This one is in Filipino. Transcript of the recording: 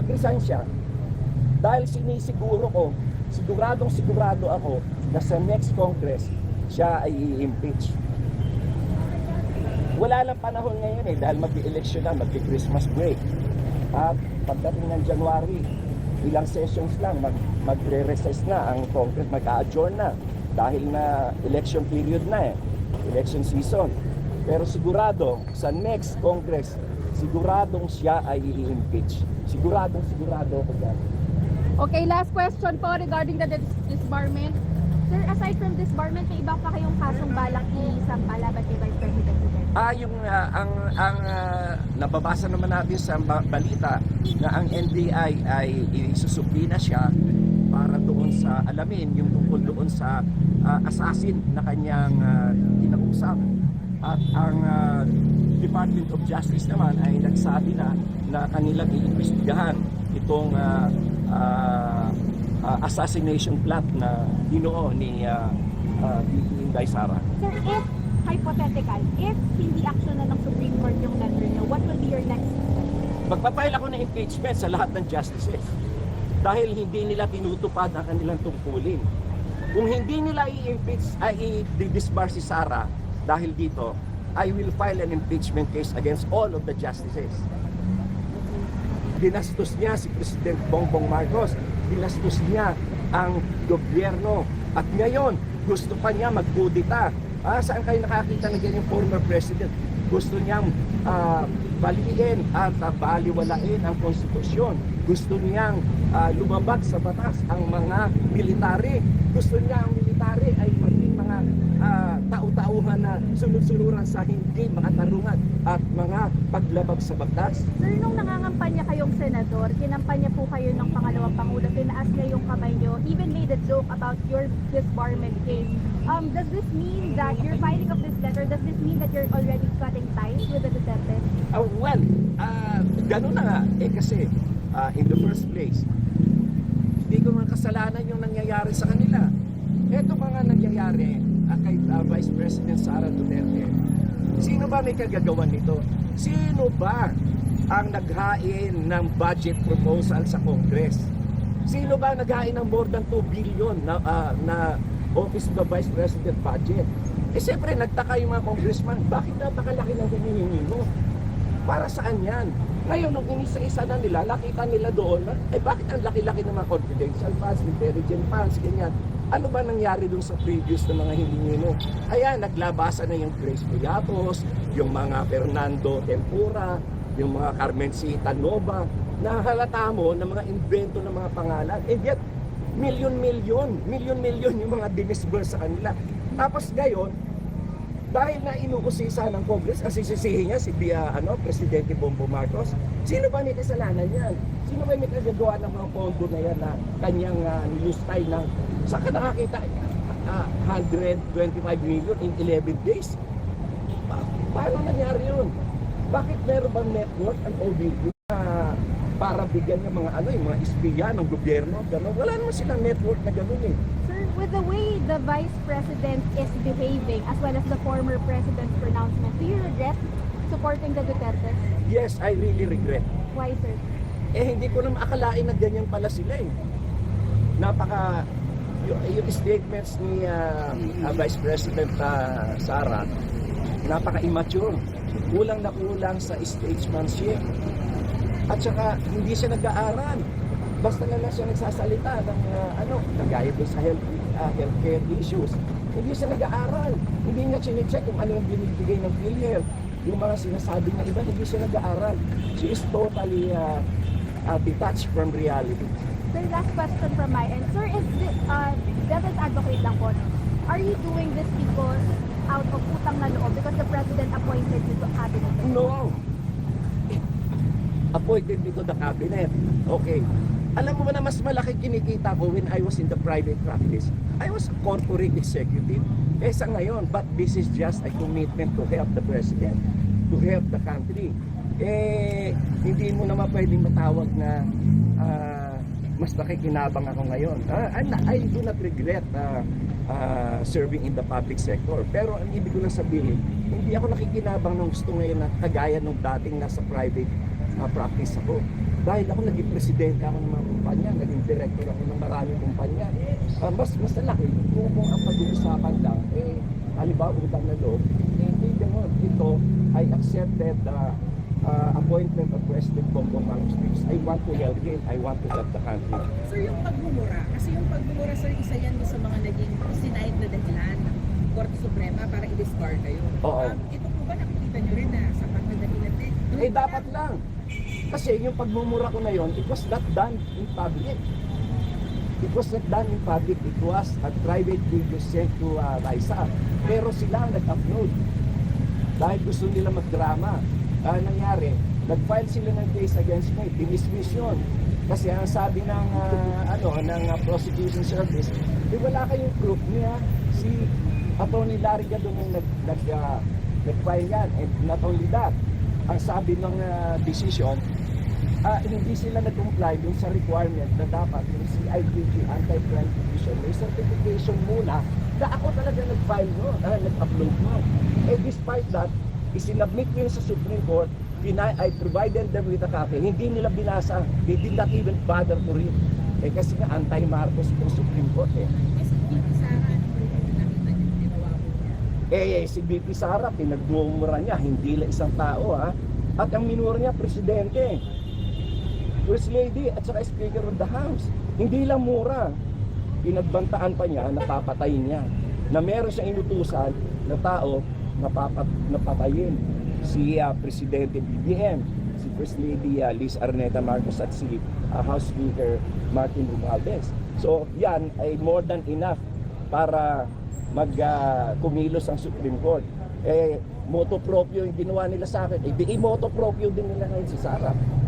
mag-resign siya dahil sinisiguro ko, siguradong sigurado ako na sa next Congress, siya ay i-impeach. Wala lang panahon ngayon eh dahil mag-election na, mag-Christmas break. At pagdating ng January, ilang sessions lang, mag, magre-recess na ang Congress, mag-adjourn na dahil na election period na eh, election season. Pero sigurado, sa next Congress, siguradong siya ay i-impeach. Siguradong sigurado ako dyan. Okay, last question po regarding the dis- disbarment. Sir, aside from disbarment, may iba pa kayong kasong balak i-sampa laban kay Vice President Duterte? Ah, yung ah, ang ang ah, nababasa naman natin sa ba- balita na ang NBI ay isusubli na siya para doon sa alamin yung tungkol doon sa ah, assassin na kanyang uh, kinausap. At ang ah, Department of Justice naman ay nagsabi na na kanilang iimbestigahan itong ah, ah, ah, assassination plot na ginoo ni uh, Inday Sara. Sir, if, hypothetical, if hindi action na ng Supreme Court yung letter nyo, what will be your next step? Magpapile ako ng impeachment sa lahat ng justices dahil hindi nila tinutupad ang kanilang tungkulin. Kung hindi nila i-impeach, ay i-disbar si Sara dahil dito, I will file an impeachment case against all of the justices. Dinastos niya si President Bongbong Marcos, dinastos niya ang gobyerno at ngayon gusto pa niya magbudita. Ah, saan kayo nakakita na ganyan former president? Gusto niyang ah, baliin at ah, baliwalain ang konstitusyon. Gusto niyang ah, lumabag sa batas ang mga military. Gusto niya ang military ay mga ah, tau-tauhan na sunod-sunuran sa hindi makatarungan at mga paglabag sa batas. Sir, nung nangangampanya kayong senador, kinampanya po kayo ng pangalawang pangulo, tinaas niya yung kamay nyo, even made a joke about your disbarment case. Um, does this mean that you're filing of this letter, does this mean that you're already cutting ties with the Duterte? Ah, well, ah, ganun na nga. Eh kasi, ah, in the first place, hindi ko man kasalanan yung nangyayari sa kanila. Ito mga nangyayari ah, kay ah, Vice President Sara Duterte. Sino ba may kagagawan nito? Sino ba ang naghain ng budget proposal sa Congress? Sino ba naghain ng more than 2 billion na, ah, na Office of the Vice President budget? Eh siyempre, nagtaka yung mga congressman, bakit napakalaki ng hinihingi mo? Para saan yan? Ngayon, nung inisa-isa na nila, nakita nila doon, na, eh bakit ang laki-laki ng mga confidential funds, intelligent funds, ganyan. Ano ba nangyari dun sa previous na mga hiningi mo? Ayan, naglabasa na yung Grace Pilatos, yung mga Fernando Tempura, yung mga Carmen Cita Nova, nahalata mo na mga invento ng mga pangalan. And yet, milyon-milyon, milyon-milyon yung mga dinisburse sa kanila. Tapos ngayon, dahil na inuusisa ng Congress, ang sisisihin niya si Bia, ano, Presidente Bongbong Marcos, sino ba may kasalanan yan? Sino ba may kagagawa ng mga pondo na yan na kanyang uh, nilustay ng, saan ka nakakita? Ah, 125 million in 11 days? Pa- paano nangyari yun? Bakit meron bang network ang OBP na para bigyan yung mga ano, yung mga espiya ng gobyerno, gano'n. Wala naman silang network na gano'n eh. With the way the Vice President is behaving, as well as the former President's pronouncement, do you regret supporting the Duterte? Yes, I really regret. Why, sir? eh hindi ko na maakalain na ganyan pala sila eh. Napaka yung, yung statements ni ah, ah, Vice President ah, Sara napaka-immature. Kulang na kulang sa statesmanship. At saka hindi siya nag-aaral. Basta na lang siya nagsasalita ng ah, ano, kagaya doon sa health, ah, healthcare issues. Hindi siya nag-aaral. Hindi niya chinecheck kung ano yung binibigay ng PhilHealth. Yung mga sinasabi ng iba, hindi siya nag-aaral. She is totally ah, ah, detached from reality. Sir, last question from my end. Sir, is this, uh, devil's advocate lang po, are you doing this because out of utang na loob because the President appointed you to cabinet? No. Appointed me to the cabinet. Okay. Alam mo ba na mas malaki kinikita ko when I was in the private practice? I was a corporate executive. Kesa ngayon, but this is just a commitment to help the president, to help the country. Eh, hindi mo naman pwedeng matawag na ah, mas nakikinabang ako ngayon. Not- I do not regret ah, ah, serving in the public sector. Pero ang ibig ko lang sabihin, hindi ako nakikinabang ng gusto ngayon na kagaya nung dating nasa private ah, practice ako. Dahil ako naging presidente ako ng mga kumpanya, naging director ako ng maraming kumpanya. Ah, mas mas malaki kung, kung ang pag-uusapan lang, eh, halimbawa utang na loob, eh, hindi ganun. Ito, I accepted the uh, appointment of President Bongbong Marcos I want to help him, I want to help the country. Sir, yung pagmumura, kasi yung pagmumura sir, isa yan sa mga naging sinayad na dahilan ng Korte Suprema para i-disbar kayo. Oo. Um, ito po ba nakikita nyo rin na sapat na dahilan din? Eh dapat lang. Kasi yung pagmumura ko na yon, it was not done in public. It was not done in public. It was a private video sent to uh, Raisa. Pero sila ang nag-upload. Dahil gusto nila magdrama. Ah, nangyari, nag-file sila ng case against me. Dinismiss yun. Kasi ang sabi ng, ah, ano, ng ah, prosecution service, eh, wala kayong proof niya. Si Atty. Larry Gadon yung nag, nag, ah, nag-file yan. And not only that, ang sabi ng ah, decision, ah, hindi sila nag-comply dun sa requirement na dapat yung CIDG Anti-Crime Division may certification muna na ako talaga nag-file no, ah, nag-upload no. Eh despite that, isinabmit ko yun sa Supreme Court, pina- I provided them with a copy. Hindi nila binasa. They did not even bother to read. Eh kasi nga anti-Marcos po Supreme Court eh. Sana ano. Eh, eh, si BP Sara, pinagmumura niya, hindi lang isang tao ha. At ang minura niya, presidente. First Lady at saka Speaker of the House. Hindi lang mura. Pinagbantaan pa niya, napapatayin niya. Na meron siyang inutusan na tao napapat, napatayin. Si ah, Presidente BBM, si First Lady ah, Liz Arneta Marcos at si ah, House Speaker Martin Romualdez. So yan ay more than enough para mag ah, kumilos ang Supreme Court. Eh, moto proprio yung ginawa nila sa akin. Eh, di moto proprio din nila ngayon sa Sara.